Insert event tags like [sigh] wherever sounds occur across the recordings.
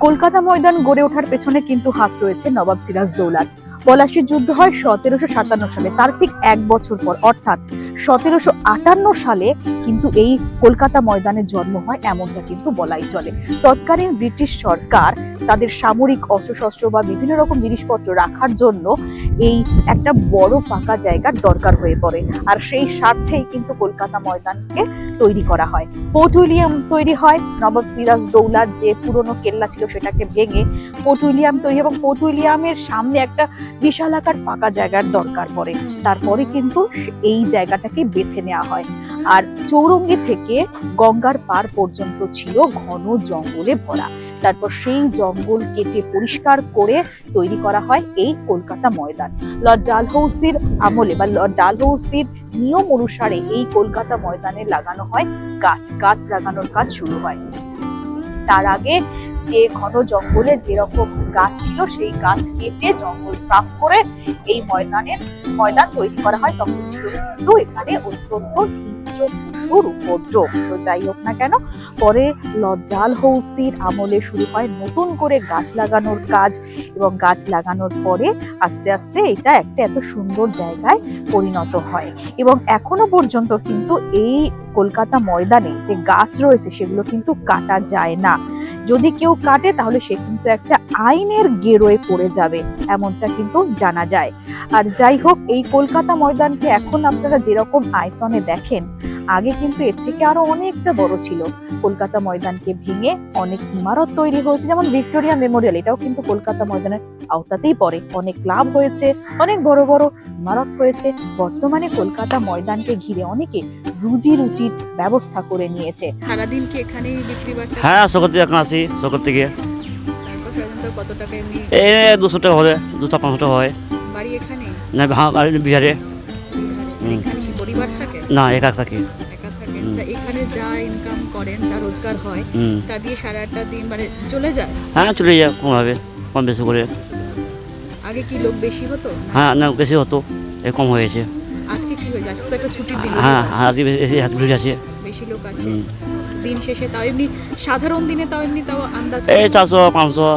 কলকাতা ময়দান গড়ে ওঠার পেছনে কিন্তু হাত রয়েছে নবাব সিরাজ দৌলার পলাশির যুদ্ধ হয় সতেরোশো সাতান্ন সালে। তার ঠিক এক বছর পর, অর্থাৎ সতেরোশো আটান্ন সালে কিন্তু এই কলকাতা ময়দানের জন্ম হয় এমনটা কিন্তু বলাই চলে। তৎকালীন ব্রিটিশ সরকার তাদের সামরিক অস্ত্রশস্ত্র বা বিভিন্ন রকম জিনিসপত্র রাখার জন্য এই একটা বড় ফাঁকা জায়গার দরকার হয়ে পড়ে। আর সেই স্বার্থেই কিন্তু কলকাতা ময়দানকে তৈরি করা হয়। ফোর্ট উইলিয়াম তৈরি হয়, নবাব সিরাজ দৌলার যে পুরনো কেল্লা ছিল সেটাকে ভেঙে ফোর্ট উইলিয়াম তৈরি এবং ফোর্ট উইলিয়ামের সামনে একটা বিশাল আকার ফাঁকা জায়গার দরকার পড়ে। তারপরে কিন্তু এই জায়গাটাকে বেছে নেওয়া হয়। আর চৌরঙ্গি থেকে গঙ্গার পার পর্যন্ত ছিল ঘন জঙ্গলে ভরা। তারপর সেই জঙ্গল কেটে পরিষ্কার করে তৈরি করা হয় এই কলকাতা ময়দান। লর্ড ডালহৌসির আমলে বা লর্ড ডালহৌসির নিয়ম অনুসারে এই কলকাতা ময়দানে লাগানো হয় গাছ। গাছ লাগানোর কাজ শুরু হয়। তার আগে যে ঘন জঙ্গলে যেরকম গাছ ছিল, সেই গাছ কেটে জঙ্গল সাফ করে এই ময়দানের ময়দান তৈরি করা হয় তখন ছিল কিন্তু এখানে অত্যন্ত হিংস্র উপদ্রব তো যাই হোক না কেন, পরে লর্ড ডালহৌসির আমলে শুরু হয় নতুন করে গাছ লাগানোর কাজ এবং গাছ লাগানোর পরে আস্তে আস্তে এটা একটা এত সুন্দর জায়গায় পরিণত হয়। এবং এখনও পর্যন্ত কিন্তু এই কলকাতা ময়দানে যে গাছ রয়েছে, সেগুলো কিন্তু কাটা যায় না। যদি কেউ কাটে, তাহলে সে কিন্তু একটা আইনের গেরোয় পড়ে যাবে, এমনটা কিন্তু জানা যায়। আর যাই হোক, এই কলকাতা ময়দানকে এখন আপনারা যেরকম আয়তনে দেখেন, আগে কিন্তু এর থেকে আরও অনেকটা বড় ছিল। কলকাতা ময়দানকে ভেঙে অনেক ইমারত তৈরি হয়েছে, যেমন ভিক্টোরিয়া মেমোরিয়াল, এটাও কিন্তু কলকাতা ময়দানের আওতাতেই পড়ে। অনেক ক্লাব হয়েছে, অনেক বড় বড় ইমারত হয়েছে। বর্তমানে কলকাতা ময়দানকে ঘিরে অনেকে রুজি রুটির ব্যবস্থা করে নিয়েছে। সারাদিন কি এখানেই বিক্রি হ্যাঁ সকল থেকে এখন আসি সকল থেকে। কত টাকা এমনি? এই দুশো টাকা হলে দুশো পাঁচশো টাকা হয়। বাড়ি এখানে? না হ্যাঁ বাড়ি বিহারে। পরিবার থাকে? না একা থাকি। একা থাকেন হুম। তা এখানে যা ইনকাম করেন যা রোজগার হয় হুম। তা দিয়ে সারাটা দিন মানে চলে যায়? হ্যাঁ চলে যায় কমভাবে কম বেশি করে। আগে কি লোক বেশি হতো? হ্যাঁ না বেশি হতো এ কম হয়েছে। আজকে কি হয়েছে আজকে তো একটা ছুটির দিন হ্যাঁ হ্যাঁ আজকে বেশি হাত ভিড় আছে বেশি লোক আছে হুম। দিন শেষে তাও এমনি সাধারণ দিনে তাও এমনি তাও আন্দাজ এই চারশো পাঁচশো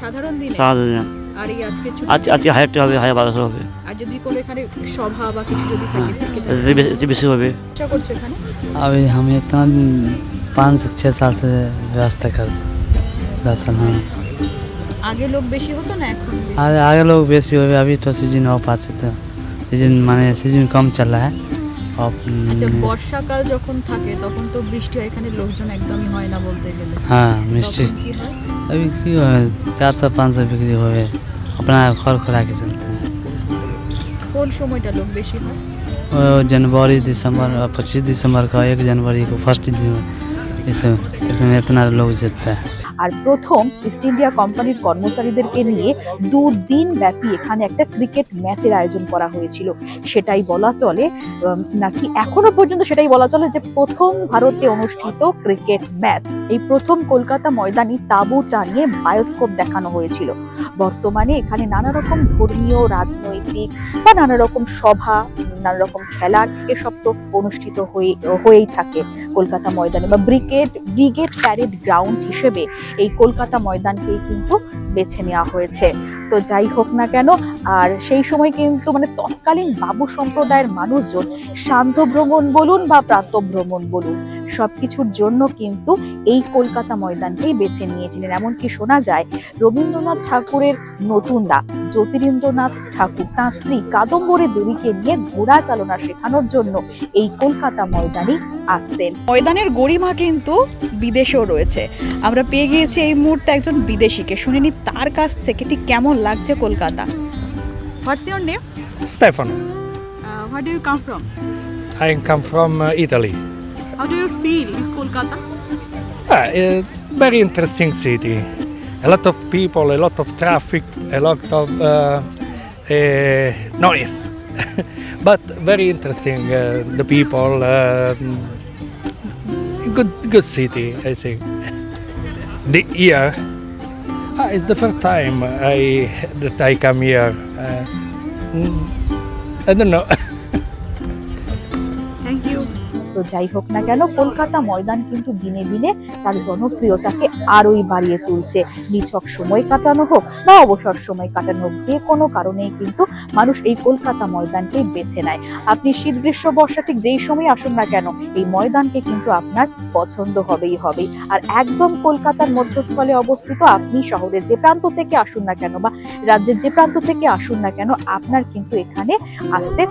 সাধারণ দিনে সাত আর এই আজকে ছুটি আজকে আজকে হাজারটা হবে হাজার বারোশো হবে আর যদি কোনো এখানে সভা বা কিছু যদি থাকে থেকে থাকে, এতে বেশি- এতে বেশি হবে চেষ্টা করছো এখানে अभी हम इतना पाँच से छः साल से व्यवस्था कर दस साल हाँ আগে লোক বেশি হতো না এখন বেশি? आगे आगे लोग बेसी हो गए अभी तो सीजन ऑफ আছে তো सीजन माने सीजन कम चल रहा है ऑफ আচ্ছা বর্ষাকাল যখন থাকে তখন তো বৃষ্টি হয় এখানে লোকজন একদমই হয় না বলতে গেলে हाँ मिस्टी তখন কি হয় अभी की हो चार सौ पाँच सौ बिक्री हो गए अपना खर खुरा के चलते हैं কোন সময়টা লোক বেশি হয় वो जनवरी दिसंबर पच्चीस दिसंबर का एक जनवरी को फर्स्ट दिन इस इसमें इतना लोग जुटता है আর প্রথম ইস্ট ইন্ডিয়া কোম্পানির কর্মচারীদেরকে নিয়ে দুদিন ব্যাপী এখানে একটা ক্রিকেট ম্যাচের আয়োজন করা হয়েছিল। সেটাই বলা চলে নাকি এখনও পর্যন্ত সেটাই বলা চলে যে প্রথম ভারতে অনুষ্ঠিত ক্রিকেট ম্যাচ এই প্রথম কলকাতা ময়দানে তাঁবু টানিয়ে বায়োস্কোপ দেখানো হয়েছিল। বর্তমানে এখানে নানা রকম ধর্মীয়, রাজনৈতিক বা নানা রকম সভা নানা রকম খেলার এসব তো অনুষ্ঠিত হয়ে, হয়েই থাকে। কলকাতা ময়দানে বা ব্রিগেড ব্রিগেড প্যারেড গ্রাউন্ড হিসেবে এই কলকাতা ময়দানকেই কিন্তু বেছে নেওয়া হয়েছে। তো যাই হোক না কেন, আর সেই সময় কিন্তু মানে তৎকালীন বাবু সম্প্রদায়ের মানুষজন শান্ত ভ্রমণ বলুন বা প্রাতঃ ভ্রমণ বলুন সবকিছুর জন্য কিন্তু এই কলকাতা ময়দানকেই বেছে নিয়েছিলেন। এমনকি শোনা যায় রবীন্দ্রনাথ ঠাকুরের নতুনরা জ্যোতিরিন্দ্রনাথ ঠাকুর তাঁর স্ত্রী কাদম্বরী দেবীকে নিয়ে ঘোড়া চালনা শেখানোর জন্য এই কলকাতা ময়দানে আসতেন। ময়দানের গরিমা কিন্তু বিদেশেও রয়েছে। আমরা পেয়ে গিয়েছি এই মুহূর্তে একজন বিদেশিকে। শুনিনি তার কাছ থেকে ঠিক কেমন লাগছে Kolkata? What's your name Stefano. What do you come from I come from uh, Italy. How do you feel in Kolkata? Yeah, a very interesting city. A lot of people, a lot of traffic, a lot of uh, uh, noise. [laughs] but very interesting, uh, the people. Uh, good, good city, I think. [laughs] the year, ah, it's the first time I that I come here. Uh, mm, I don't know. [laughs] তো যাই হোক না কেন, কলকাতা ময়দান কিন্তু দিনে দিনে তার জনপ্রিয়তাকে আরোই বাড়িয়ে তুলছে। নিছক সময় কাটানো হোক বা অবসর সময় কাটানো হোক, যে কোনো কারণেই কিন্তু মানুষ এই কলকাতা ময়দানকেই বেছে নেয়। আপনি শীত গ্রীষ্ম বর্ষা ঠিক যেই সময় আসুন না কেন, এই ময়দানকে কিন্তু আপনার পছন্দ হবেই হবেই। আর একদম কলকাতার মধ্যস্থলে অবস্থিত আপনি শহরের যে প্রান্ত থেকে আসুন না কেন বা রাজ্যের যে প্রান্ত থেকে আসুন না কেন, আপনার কিন্তু এখানে আসতে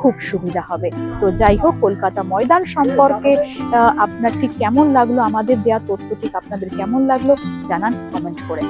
খুব সুবিধা হবে। তো যাই হোক, কলকাতা ময়দান সম্পর্কে আপনার ঠিক কেমন লাগল? আমাদের দেওয়া তথ্য ঠিক আপনাদের কেমন লাগল? জানান কমেন্ট করে।